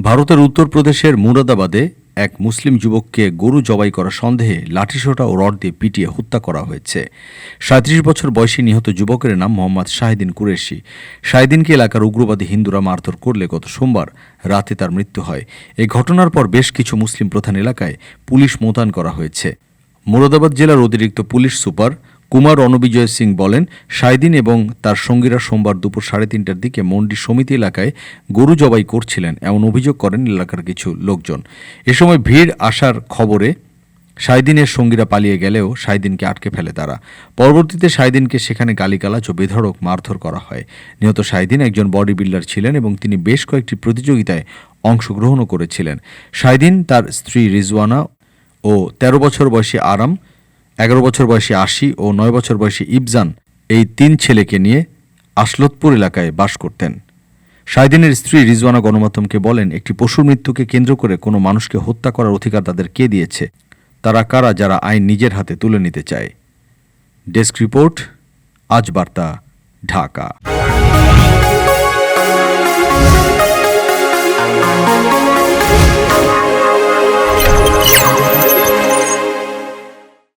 ভারতের উত্তরপ্রদেশের মুরাদাবাদে এক মুসলিম যুবককে গরু জবাই করা সন্দেহে লাঠিসোঁটা ও রড দিয়ে পিটিয়ে হত্যা করা হয়েছে। সাঁত্রিশ বছর বয়সী নিহত যুবকের নাম মোহাম্মদ শাহিদিন কুরেশি। শাহিদিনকে এলাকার উগ্রবাদী হিন্দুরা মারধর করলে গত সোমবার রাতে তার মৃত্যু হয়। এই ঘটনার পর বেশ কিছু মুসলিম প্রধান এলাকায় পুলিশ মোতায়েন করা হয়েছে। মুরাদাবাদ জেলার অতিরিক্ত পুলিশ সুপার কুমার রণবিজয় সিং বলেন, সাইদিন এবং তার সঙ্গীরা সোমবার দুপুর সাড়ে তিনটার দিকে মন্ডি সমিতি এলাকায় গরু জবাই করছিলেন, এমন অভিযোগ করেন এলাকার কিছু লোকজন। এ সময় ভিড় আসার খবরে সাইদিনের সঙ্গীরা পালিয়ে গেলেও সাইদিনকে আটকে ফেলে তারা। পরবর্তীতে সাইদিনকে সেখানে গালিগালাজ ও বেধড়ক মারধর করা হয়। নিহত সাইদিন একজন বডি বিল্ডার ছিলেন এবং তিনি বেশ কয়েকটি প্রতিযোগিতায় অংশগ্রহণও করেছিলেন। সাইদিন তার স্ত্রী রিজওয়ানা ও ১৩ বছর বয়সী আরাম এগারো বছর বয়সী আশি ও নয় বছর বয়সী ইবজান এই তিন ছেলেকে নিয়ে আসলতপুর এলাকায় বাস করতেন। শাহিদিনের স্ত্রী রিজওয়ানা গণমাধ্যমকে বলেন, একটি পশুর মৃত্যুকে কেন্দ্র করে কোনো মানুষকে হত্যা করার অধিকার তাদের কে দিয়েছে? তারা কারা যারা আইন নিজের হাতে তুলে নিতে চায়? ডেস্ক রিপোর্ট, আজ বার্তা, ঢাকা।